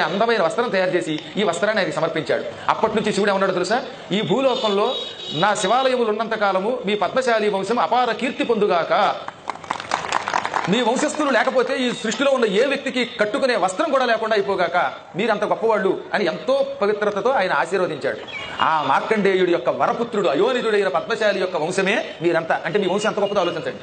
అందమైన వస్త్రం తయారు చేసి ఈ వస్త్రాన్ని ఆయనకి సమర్పించాడు. అప్పటి నుంచి శివుడు ఏమన్నాడు తెలుసా? ఈ భూలోకంలో నా శివాలయములు ఉన్నంత కాలము మీ పద్మశాలి వంశం అపార కీర్తి పొందుగాక. మీ వంశస్థులు లేకపోతే ఈ సృష్టిలో ఉన్న ఏ వ్యక్తికి కట్టుకునే వస్త్రం కూడా లేకుండా అయిపోగాక మీరంత గొప్పవాళ్ళు అని ఎంతో పవిత్రతతో ఆయన ఆశీర్వదించాడు. ఆ మార్కండేయుడి యొక్క వరపుత్రుడు అయోనిజుడైన పద్మశాలి యొక్క వంశమే మీరంతా. అంటే మీ వంశం ఎంత గొప్పదో ఆలోచించండి.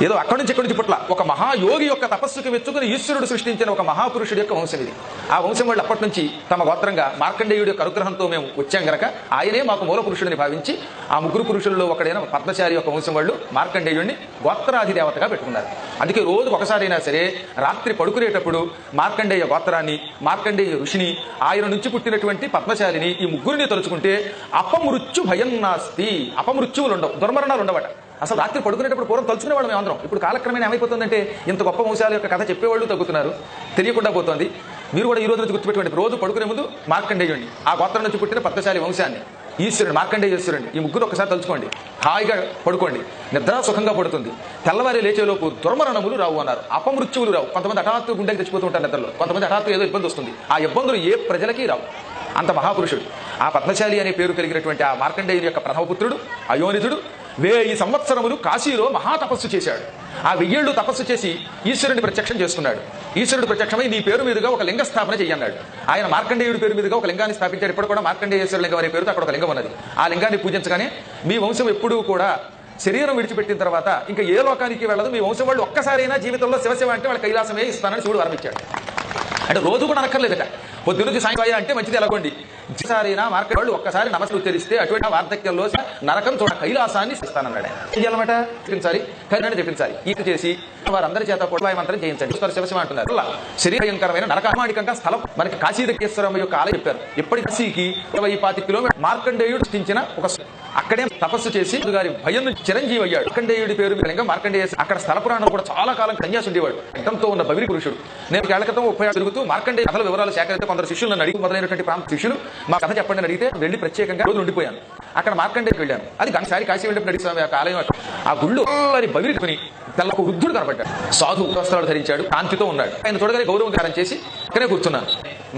ఏదో అక్కడి నుంచి ఇక్కడి నుంచి పుట్ల ఒక మహాయోగి యొక్క తపస్సుకి మెచ్చుకుని ఈశ్వరుడు సృష్టించిన ఒక మహాపురుషుడి యొక్క వంశం ఇది. ఆ వంశం వాళ్ళు అప్పటి నుంచి తమ గోత్రంగా మార్కండేయుడి యొక్క అనుగ్రహంతో మేము వచ్చాం గనక ఆయనే మాకు మూల పురుషుడిని భావించి ఆ ముగ్గురు పురుషుల్లో ఒకడైన పద్మచారి యొక్క వంశం వాళ్ళు మార్కండేయుడిని గోత్రాధి దేవతగా పెట్టుకున్నారు. అందుకే రోజు ఒకసారైనా సరే రాత్రి పడుకునేటప్పుడు మార్కండేయ గోత్రాన్ని మార్కండేయ ఋషిని ఆయన నుంచి పుట్టినటువంటి పద్మచారిని ఈ ముగ్గురిని తలుచుకుంటే అపమృత్యు భయం నాస్తి. అపమృత్యువులు ఉండవు దుర్మరణాలు ఉండవట అసలు రాత్రి పడుకునేటప్పుడు పూర్వం తలుచుకునే వాళ్ళం అందరం ఇప్పుడు కాలక్రమేణా ఏమైపోతుందంటే ఇంత గొప్ప వంశాల యొక్క కథ చెప్పేవాళ్ళు తగ్గుతున్నారు. తెలియకుండా పోతుంది. మీరు కూడా ఈ రోజు నుంచి గుర్తుపెట్టుకోండి. రోజు పడుకునే ముందు మార్కండేయుడిని ఆ గోత్రం నుంచి పుట్టిన పద్మశాలి వంశాన్ని. ఈశ్వరుడు మార్కండేయ ఈశ్వరుడు ఈ ముగ్గురు ఒకసారి తలుచుకోండి. హాయిగా పడుకోండి. నిద్ర సుఖంగా పడుతుంది. తెల్లవారి లేచేలోపు దుర్మరణములు రావు అన్నారు. అపమృత్యువులు రావు. కొంతమంది హఠాత్తు గుండెకి తెచ్చిపోతూ ఉంటారు నిద్రలో. కొంతమంది హఠాత్తు ఏదో ఇబ్బంది వస్తుంది. ఆ ఇబ్బందులు ఏ ప్రజలకి రావు. అంత మహాపురుషుడు. ఆ పద్మశాలి అనే పేరు కలిగినటువంటి ఆ మార్కండేయుని యొక్క ప్రథమపుత్రుడు అయోనిధుడు వెయ్యి సంవత్సరములు కాశీలో మహాతపస్సు చేశాడు. ఆ వెయ్యేళ్ళు తపస్సు చేసి ఈశ్వరుని ప్రత్యక్షం చేసుకున్నాడు. ఈశ్వరుడు ప్రత్యక్షమై నీ పేరు మీదుగా ఒక లింగ స్థాపన చేయన్నాడు ఆయన మార్కండేయుడి పేరు మీదుగా ఒక లింగాన్ని స్థాపించాడు. ఇప్పుడు కూడా మార్కండేయేశ్వర లింగం అనే పేరుతో అక్కడ ఒక లింగం ఉన్నది. ఆ లింగాన్ని పూజించగానే మీ వంశం ఎప్పుడూ కూడా శరీరం విడిచిపెట్టిన తర్వాత ఇంకా ఏ లోకానికి వెళ్ళదు. మీ వంశం వాళ్ళు ఒక్కసారైనా జీవితంలో శివశివ అంటే వాళ్ళ కైలాసమే ఇస్తానని శివుడు వరమిచ్చాడు. అంటే రోజు కూడా అనక్కర్లేదట. పొద్దు నుంచి సాయంకాలం అంటే మంచిది ఎలాగోండి. సారైనా మార్కెట్ వాళ్ళు ఒక్కసారి నమస్కారం ఉచ్చరిస్తే అటువంటి వార్ధక్యంలో నరకం చూడ కైలాసాన్ని ఇస్తానన్నాడు ఆయన. ఏం చేయాలన్నమాట? చెప్పించాలి కరినాడు చెప్పించాలి ఈత చేసి వారందరి చేత కూడా మంత్రం చేయించండి. ఈశ్వర శివశివ అంటున్నారు. శరీరయంకరమైన శరీరభయంకరమైన నరకమాణికంగా స్థలం మనకి కాశీ యొక్క ఆలయం చెప్పారు. ఇప్పటి కాశీకి ఇరవై పాతి కిలోమీటర్ మార్కండేయుడు సృష్టించిన ఒక అక్కడే తపస్సు చేసి గారి భయం చిరంజీవి అయ్యాడు. మార్కండేయుడి పేరు మీద మార్కండేయ అక్కడ స్థల పురాణం కూడా చాలా కాలం కన్యాసు ఉండేవాడు. గతంతో ఉన్న బవిరి పురుషుడు. నేను ఏళ్ళ క్రితం ముప్పై తిరుగుతూ మార్కండేయ కథల వివరాలు సేకరిస్తే కొందరు శిష్యులను నన్ను అడిగి మొదలైనటువంటి ప్రాంత శిష్యులు మా కథ చెప్పండి అడిగితే వెళ్ళి ప్రత్యేకంగా రోజులు ఉండిపోయాను. అక్కడ మార్కండేకి వెళ్ళాను. అది గంటసారి కాశీ వెళ్ళినప్పుడు నడిచి స్వామి ఆలయం ఆ గుళ్ళు వారి బవిరి కొని తెల్లకు వృద్ధుడు కనబడ్డాడు సాధు వస్త్రాలు ధరించాడు కాంతితో ఉన్నాడు. ఆయన చూడగానే గౌరవం చేసి ఇక్కడే కూర్చున్నాను.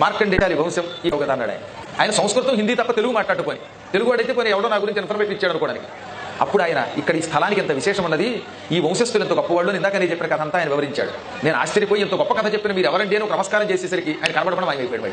మార్కండేయాలి వంశం ఈ ఒక అన్నాడు ఆయన ఆయన సంస్కృతం హిందీ తప్ప తెలుగు మాట్లాడుకొని తెలుగు వాడైతే కొన్ని ఎవడో నా గురించి ఇన్ఫర్మేషన్ ఇచ్చాడు అనుకోవడానికి. అప్పుడు ఆయన ఇక్కడ ఈ స్థలానికి ఎంత విశేషం ఉన్నది ఈ వంశస్థులు ఎంత గొప్పవాళ్ళు ఇందాక నేను చెప్పిన కథ అంతా ఆయన వివరించాడు. నేను ఆశ్చర్యపోయి ఇంత గొప్ప కథ చెప్పిన మీరు ఎవరండి ఒక నమస్కారం చేసేసరికి ఆయన కనబడకుండా ఆయన అయిపోయాడు